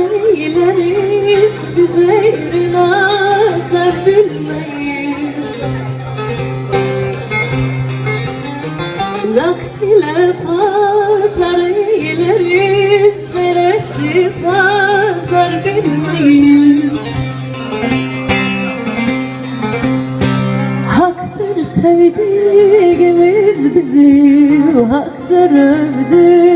eyleriz Biz eğri nazar bilmeyiz. Nakdile pazar eyleriz Veresi pazar bilmeyiz. Haktır sevdiğimiz bizim Haktır övdüğümüz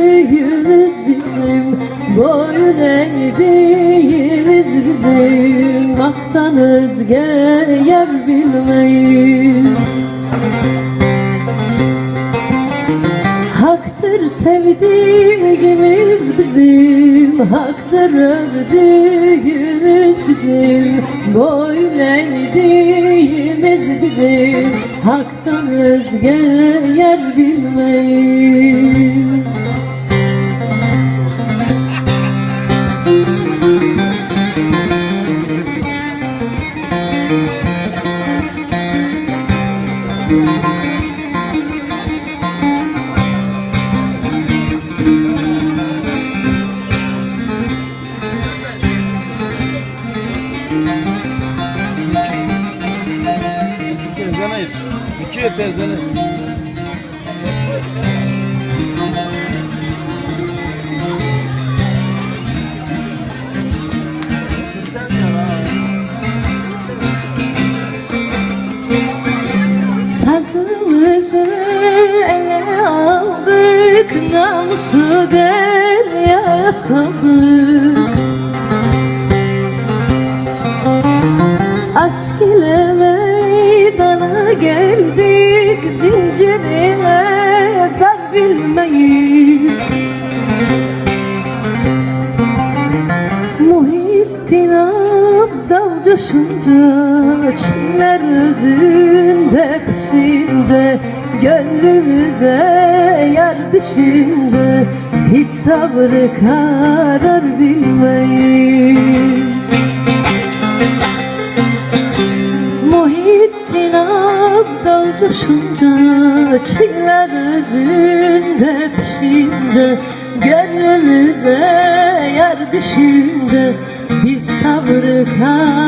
Haktan özge yer bilmeyiz. Haktır sevdiğimiz bizim Haktır övdüğümüz bizim. Boyun eğdiğimiz bizim Haktan özge yer bilmeyiz Yetiş. İkiye tezene. Sazımızı ele aldık Namusu deryaya geldik Zincirine dar bilmeyiz Muhittin abdal coşunca Çinler özünde pişince Gönlümüze yer düşünce Hiç sabrı karar bilmeyiz abdal coşunca Çiğler özünde pişince Gönlümüze yer düşünce Biz sabrı bilmeyiz